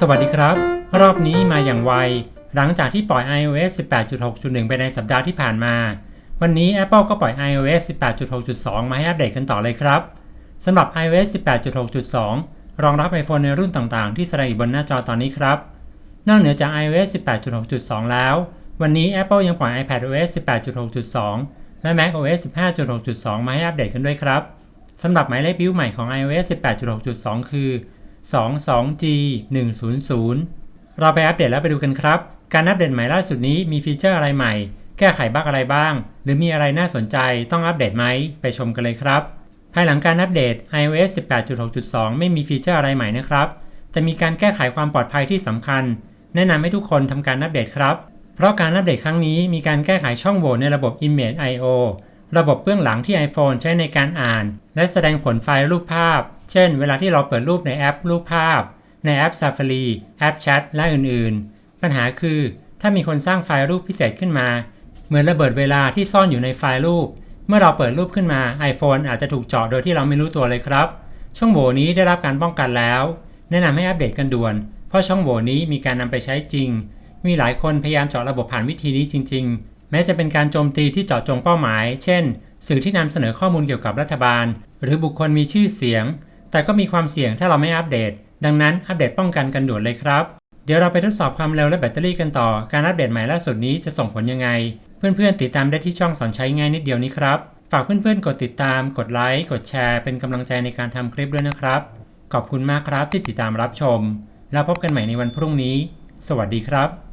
สวัสดีครับ รอบนี้มาอย่างไว หลังจากที่ปล่อย iOS 18.6.1 ไปในสัปดาห์ที่ผ่านมา วันนี้ Apple ก็ปล่อย iOS 18.6.2 มาให้อัปเดตกันต่อเลยครับสำหรับ iOS 18.6.2 รองรับ iPhone ในรุ่นต่างๆ ที่แสดงอยู่บนหน้าจอตอนนี้ครับ นอกเหนือจาก iOS 18.6.2 แล้ว วันนี้ Apple ยังปล่อย iPadOS 18.6.2 และ macOS 15.6.2 มาให้อัปเดตกันด้วยครับสำหรับหมายเลขบิ้วใหม่ของ iOS 18.6.2 คือ 22G 100 เราไปอัปเดตแล้วไปดูกันครับ การอัปเดตใหม่ล่าสุดนี้มีฟีเจอร์อะไรใหม่ แก้ไขบั๊กอะไรบ้าง หรือมีอะไรน่าสนใจต้องอัปเดตไหม ไปชมกันเลยครับ ภายหลังการอัปเดต iOS 18.6.2 ไม่มีฟีเจอร์อะไรใหม่นะครับ แต่มีการแก้ไขความปลอดภัยที่สำคัญ แนะนำให้ทุกคนทำการอัปเดตครับ เพราะการอัปเดตครั้งนี้มีการแก้ไขช่องโหว่ในระบบ Image I/O ระบบเบื้องหลังที่ iPhone ใช้ในการอ่าน และแสดงผลไฟล์รูปภาพ เช่น เวลาที่เราเปิดรูปในแอปรูปภาพ ในแอป Safari แอปแชทและอื่นๆ ปัญหาคือถ้ามีคนสร้างไฟล์รูปพิเศษขึ้นมา เหมือนระเบิดเวลาที่ซ่อนอยู่ในไฟล์รูป เมื่อเราเปิดรูปขึ้นมา iPhone อาจจะถูกเจาะโดยที่เราไม่รู้ตัวเลยครับ ช่องโหว่นี้ได้รับการป้องกันแล้ว แนะนำให้อัปเดตกันด่วน เพราะช่องโหว่นี้มีการนำไปใช้จริง มีหลายคนพยายามเจาะระบบผ่านวิธีนี้จริง ๆ แม้จะเป็นการโจมตีที่เจาะจงเป้าหมาย เช่น สื่อที่นำเสนอข้อมูลเกี่ยวกับรัฐบาล หรือบุคคลมีชื่อเสียง แต่ก็มีความเสี่ยงถ้าเราไม่อัปเดต ดังนั้นอัปเดตป้องกันกันด่วนเลยครับ เดี๋ยวเราไปทดสอบความเร็วและแบตเตอรี่กันต่อ การอัปเดตใหม่ล่าสุดนี้จะส่งผลยังไง เพื่อนๆติดตามได้ที่ช่องสอนใช้ง่ายนิดเดียวนี้ครับ ฝากเพื่อนๆกดติดตาม กดไลค์ กดแชร์ เป็นกำลังใจในการทำคลิปด้วยนะครับ ขอบคุณมากครับที่ติดตามรับชม แล้วพบกันใหม่ในวันพรุ่งนี้ สวัสดีครับ